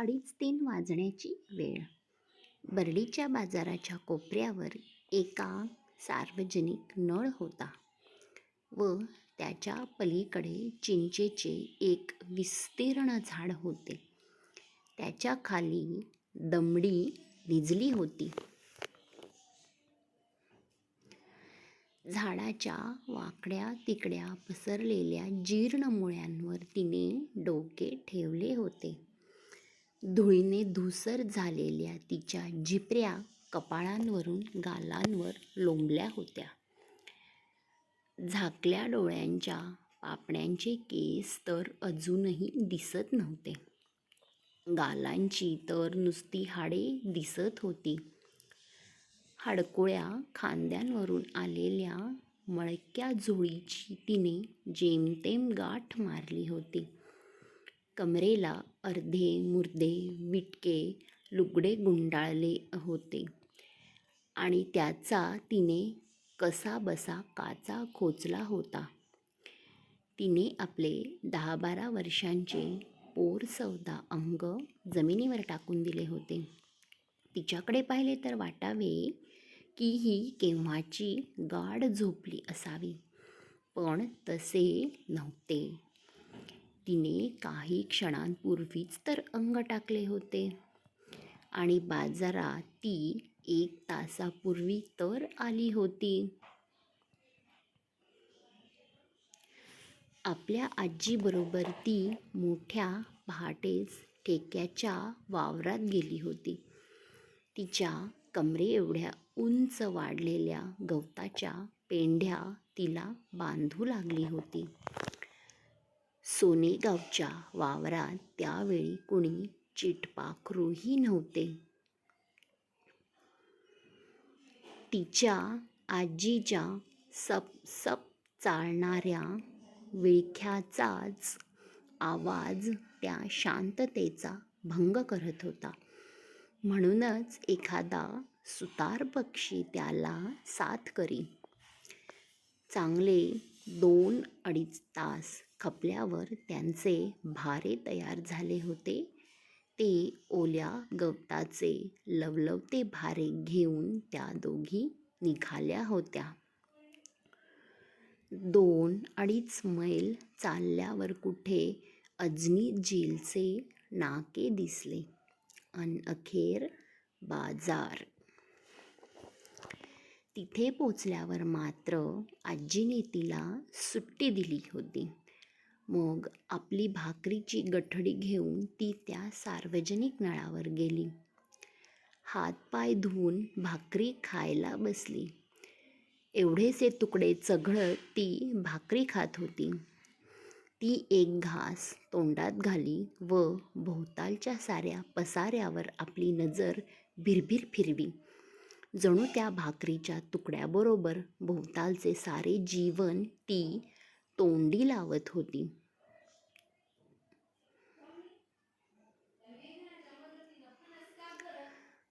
अडीच तीन वाजण्याची वेळ. बर्डीच्या बाजाराच्या कोपऱ्यावर एका सार्वजनिक नळ होता व त्याच्या पलीकडे चिंचेचे एक विस्तीर्ण झाड होते. त्याच्याखाली दमडी निजली होती. झाडाच्या वाकड्या तिकड्या पसरलेल्या जीर्ण मुळ्यांवर तिने डोके ठेवले होते. धुळीने धूसर झालेल्या तिच्या झिपऱ्या कपाळांवरून गालांवर लोंबल्या होत्या. झाकल्या डोळ्यांच्या पापण्यांचे केस तर अजूनही दिसत नव्हते. गालांची तर नुसती हाडे दिसत होती. हाडकोळ्या खांद्यांवरून आलेल्या मळक्या झोळीची तिने जेमतेम गाठ मारली होती. कमरेला अर्धे मुर्दे विटके लुगडे गुंडाळले होते. आणि त्याचा तिने कसा बसा काचा खोचला होता. तिने आपले दहा बारा वर्षांचे पोर सौदा अंग जमिनीवर टाकून दिले होते. तिच्याकडे पाहिले तर वाटावे की ही केव्हाची गाढ झोपली असावी. पण तसे नव्हते. तिने काही क्षणांपूर्वीच तर अंग टाकले होते. आणि बाजारात ती एक तासापूर्वी तर आली होती. आपल्या आजीबरोबर ती मोठ्या पहाटेच ठेक्याच्या वावरात गेली होती. तिच्या कमरे एवढ्या उंच वाढलेल्या गवताच्या पेंढ्या तिला बांधू लागली होती. सोनेगावच्या वावरात त्यावेळी कुणी चिटपाखरूही नव्हते. तिच्या आजीच्या सप सप चालणाऱ्या विळख्याचाच आवाज त्या शांततेचा भंग करत होता. म्हणूनच एखादा सुतार पक्षी त्याला साथ करी. चांगले दोन अडीच तास खपल्यावर त्यांचे भारे तयार झाले होते. ते ओल्या गवताचे लवलवते भारे घेऊन त्या दोघी निघाल्या होत्या. दोन अडीच मैल चालल्यावर कुठे अजनी झीलचे नाके दिसले. अन अखेर बाजार. तिथे पोचल्यावर मात्र आजीने तिला सुट्टी दिली होती. मग आपली भाकरीची गठडी घेऊन ती त्या सार्वजनिक नळावर गेली. हातपाय धुवून भाकरी खायला बसली. एवढेसे तुकडे चघळत ती भाकरी खात होती. ती एक घास तोंडात घाली व भोवतालच्या साऱ्या पसाऱ्यावर आपली नजर भिरभिर फिरवी. जणू त्या भाकरीच्या तुकड्याबरोबर भोवतालचे सारे जीवन ती तोंडी लावत होती.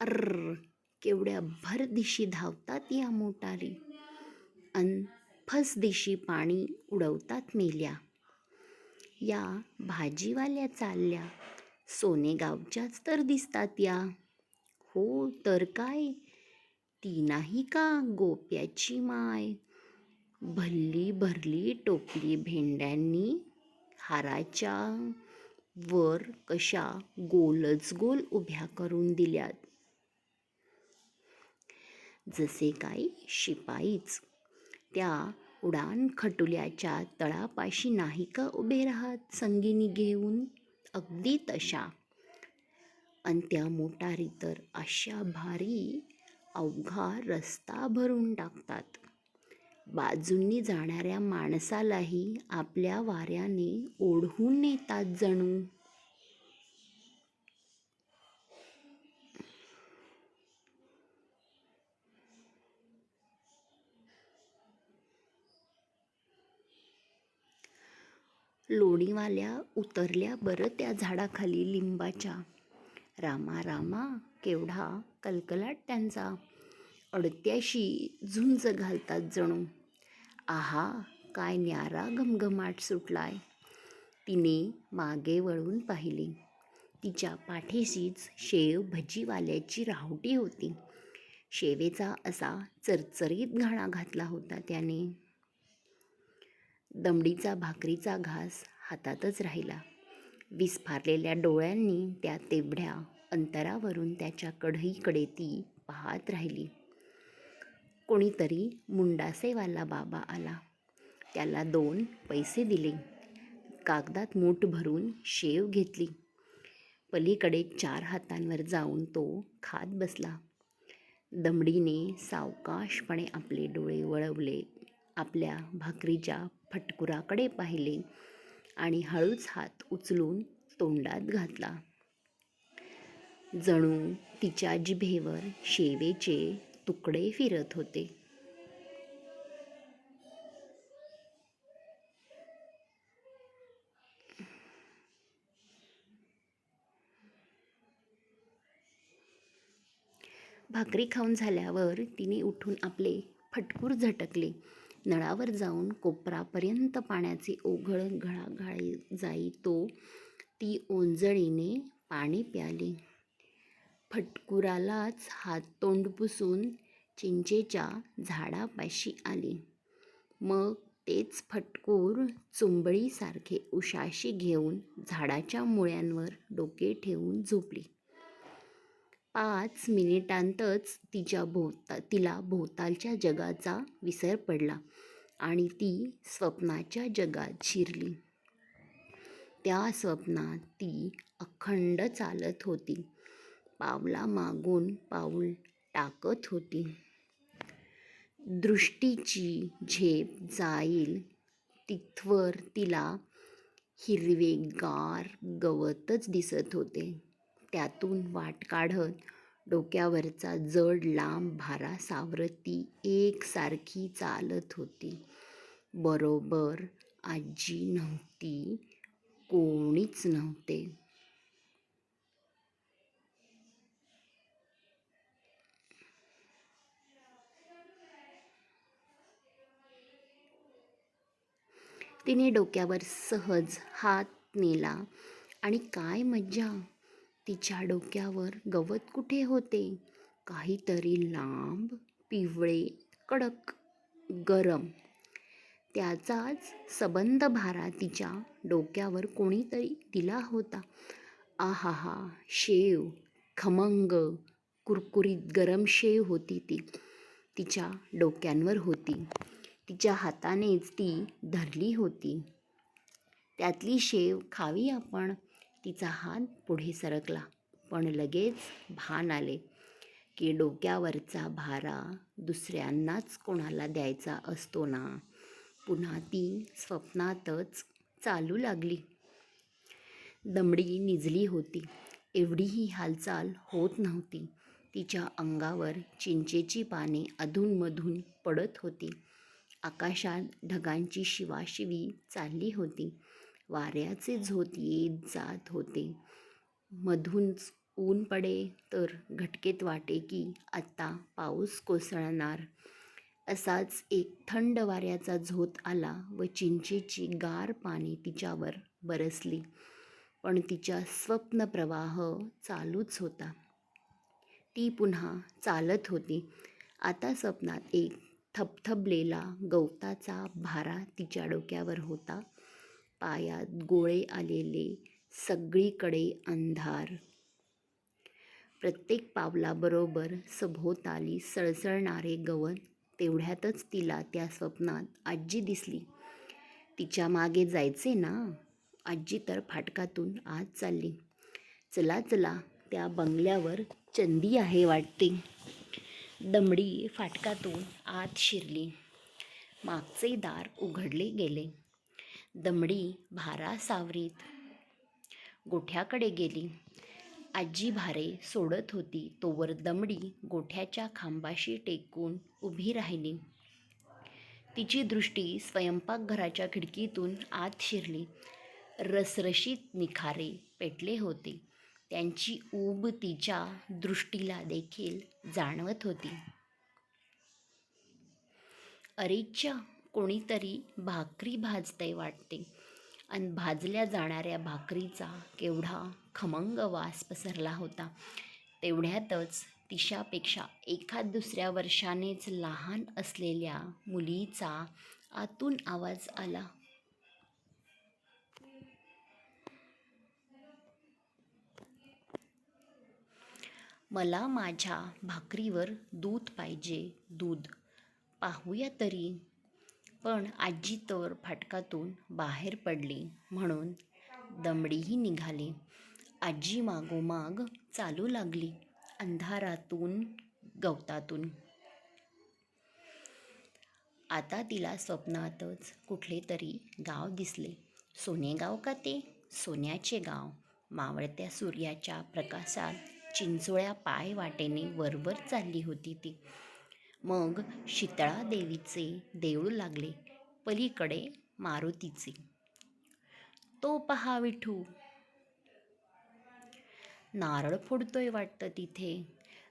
अर्र केवढ्या भर दिशी धावतात या मोटारी. अन फस दिशी पाणी उडवतात मेल्या. या भाजीवाल्या चालल्या सोनेगावच्याच तर दिसतात या. हो तर काय? ती नाही का गोप्याची माय? भल्ली भरली टोपली भेंड्यांनी हाराच्या. वर कशा गोलच गोल उभ्या करून दिल्यात. जसे काही शिपाईच. त्या उडान खटुल्याच्या तळापाशी नाही का उभे राहत संगिनी घेऊन? अगदी तशा. आणि त्या मोटारी तर अशा भारी अवघा रस्ता भरून टाकतात. बाजूंनी जाणाऱ्या माणसालाही आपल्या वाऱ्याने ओढून नेतात जणू. लोणीवाल्या उतरल्या बरं त्या झाडाखाली लिंबाच्या. रामा रामा केवढा कलकलाट त्यांचा. अडत्याशी झुंज घालतात जणू. आहा काय न्यारा घमघमाट सुटलाय. तिने मागे वळून पाहिली. तिच्या पाठीशीच शेव भजीवाल्याची राहुटी होती. शेवेचा असा चरचरीत घाणा घातला होता त्याने. दमडीचा भाकरीचा घास हातातच राहिला. विस्फारलेल्या डोळ्यांनी त्या तेवढ्या अंतरावरून त्याच्या कढईकडे ती पाहत राहिली. कोणीतरी मुंडासेवाला बाबा आला. त्याला दोन पैसे दिले. कागदात मूठ भरून शेव घेतली. पलीकडे चार हातांवर जाऊन तो खात बसला. दमडीने सावकाशपणे आपले डोळे वळवले. आपल्या भाकरीच्या फटकुराकडे पाहिले आणि हळूच हात उचलून तोंडात घातला. जणू तिच्या जिभेवर शेवेचे तुकडे फिरत होते. भाकरी खाऊन झाल्यावर तिने उठून आपले फटकूर झटकले. नळावर जाऊन कोपरापर्यंत पाण्याची ओघळ घळाघाळी जाई तो ती ओंजळीने पाणी प्याली. फटकुरालाच हात तोंड पुसून चिंचेच्या झाडापाशी आली. मग तेच फटकूर चुंबळीसारखे उशाशी घेऊन झाडाच्या मुळ्यांवर डोके ठेवून झोपली. पाच मिनिटांतच तिच्या भोवता तिला भोवतालच्या जगाचा विसर पडला आणि ती स्वप्नाच्या जगात शिरली. त्या स्वप्नात ती अखंड चालत होती. पावला मागून पाऊल टाकत होती. दृष्टीची झेप जाईल तिथवर तिला हिरवेगार गवतच दिसत होते. त्यातून वाट काढत डोक्यावरचा जड लांब भारा सावरत ती एकसारखी चालत होती. बरोबर आजी नव्हती कोणीच नव्हते. तिने डोक्यावर सहज हात नेला. आणि काय मज्जा? तिच्या डोक्यावर गवत कुठे होते? काहीतरी लांब पिवळे कडक गरम. त्याचाच सबंध भारा तिच्या डोक्यावर कोणीतरी दिला होता. आहाहा शेव खमंग कुरकुरीत गरम शेव होती ती. तिच्या डोक्यांवर होती. तिच्या हातानेच ती धरली होती. त्यातली शेव खावी आपण? तिचा हात पुढे सरकला पण लगेच भान आले की डोक्यावरचा भारा दुसऱ्यांनाच कोणाला द्यायचा असतो ना? पुन्हा ती स्वप्नातच चालू लागली. दमडी निजली होती. एवढीही हालचाल होत नव्हती. तिच्या अंगावर चिंचेची पाने अधूनमधून पडत होती. आकाशात ढगांची शिवाशिवी चालली होती. वाऱ्याचे झोत येत जात होते. मधूनच ऊन पडे तर घटकेत वाटे की आत्ता पाऊस कोसळणार. असाच एक थंड वाऱ्याचा झोत आला व चिंचेची गार पाने तिच्यावर बरसली. पण तिच्या स्वप्नप्रवाह चालूच होता. ती पुन्हा चालत होती. आता स्वप्नात एक थबथबलेला गवताचा भारा तिच्या डोक्यावर होता. पायात गोळे आलेले सगळीकडे अंधार. प्रत्येक पावलाबरोबर सभोवताली सळसळणारे गवत तेवढ्यातच तिला त्या स्वप्नात आजी दिसली. तिच्यामागे जायचे ना? आजी तर फाटकातून आत चालली. चला चला त्या बंगल्यावर चंदी आहे वाटते. दमडी फाटकातून आत शिरली. मागचे दार उघडले गेले. दमडी भारा सावरीत. गोठ्याकडे गेली. आजी भारे सोडत होती. तोवर दमडी गोठ्याच्या खांबाशी टेकून उभी राहिली. तिची दृष्टी स्वयंपाकघराच्या खिडकीतून आत शिरली. रसरशीत निखारे पेटले होते. त्यांची ऊब तिच्या दृष्टीला देखील जाणवत होती. अरेच्या कोणीतरी भाकरी भाजतंय वाटते. आणि भाजल्या जाणाऱ्या भाकरीचा केवढा खमंग वास पसरला होता. तेवढ्यातच तिशापेक्षा एखाद दुसऱ्या वर्षानेच लहान असलेल्या मुलीचा आतून आवाज आला. मला माझ्या भाकरीवर दूध पाहिजे दूध. पाहूया तरी पण आजी तर फाटकातून बाहेर पडली म्हणून दमडीही निघाली. आजी मागोमाग चालू लागली अंधारातून गवतातून. आता तिला स्वप्नातच कुठले तरी गाव दिसले. सोनेगाव का ते? सोन्याचे गाव. मावळत्या सूर्याच्या प्रकाशात चिंचोळ्या पाय वाटेने वरवर चालली होती ती. मग शितळा देवीचे देऊळ लागले पलीकडे मारुतीचे. तो पहा विठू. नारळ फोडतोय वाटतं तिथे.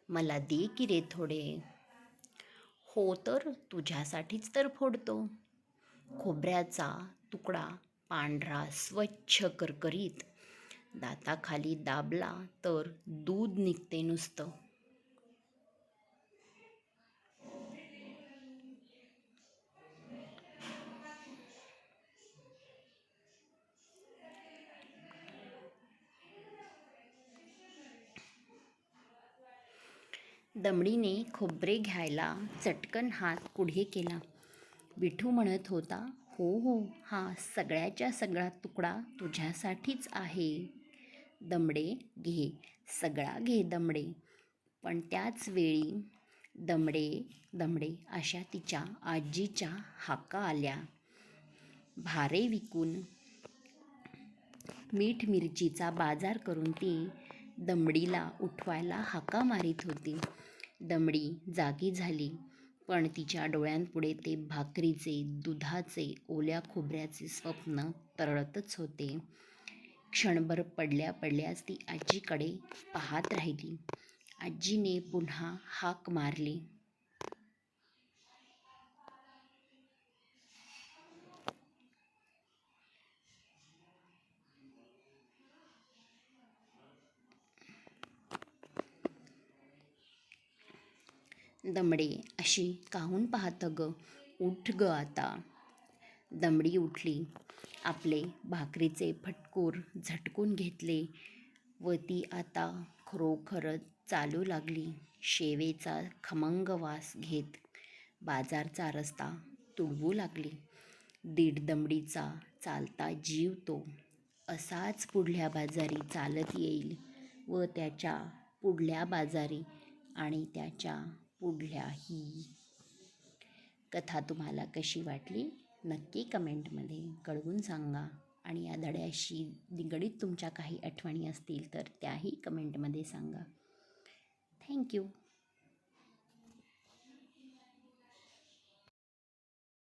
मला दे की रे थोडे. हो तर तुझ्यासाठीच तर फोडतो. खोबऱ्याचा तुकडा पांढरा स्वच्छ करकरीत. दाताखाली दाबला तर दूध निघते नुसतं. दमडीने खोबरे घ्यायला चटकन हात पुढे केला. विठू म्हणत होता हो हो हा सगळ्याच्या सगळा तुकडा तुझ्यासाठीच आहे. दमडे घे सगळा घे दमडे पण त्याच वेळी दमडे दमडे अशा तिच्या आजीच्या हाका आल्या. भारे विकून मीठ मिरचीचा बाजार करून ती दमडीला उठवायला हाका मारीत होती. दमडी जागी झाली. पण तिच्या डोळ्यांपुढे ते भाकरीचे दुधाचे ओल्या खोबऱ्याचे स्वप्न तरळतच होते. क्षणभर पडल्या पडल्यास ती आजीकडे पाहत राहिली. आजीने पुन्हा हाक मारली. दमडे अशी काहून पाहतं ग? उठ ग आता. दमडी उठली. आपले भाकरीचे फटकूर झटकून घेतले. व ती आता खरोखरच चालू लागली. शेवेचा खमंग वास घेत बाजारचा रस्ता तुडवू लागली. दीड दमडीचा चालता जीव तो. असाच पुढल्या बाजारी चालत येईल व त्याच्या पुढल्या बाजारी आणि त्याच्या पुढल्याही कथा तुम्हाला कशी वाटली नक्की कमेंटमध्ये कळवून सांगा. आणि या धड्याशी निगडीत तुमच्या काही आठवणी असतील तर त्याही कमेंटमध्ये सांगा. थँक्यू.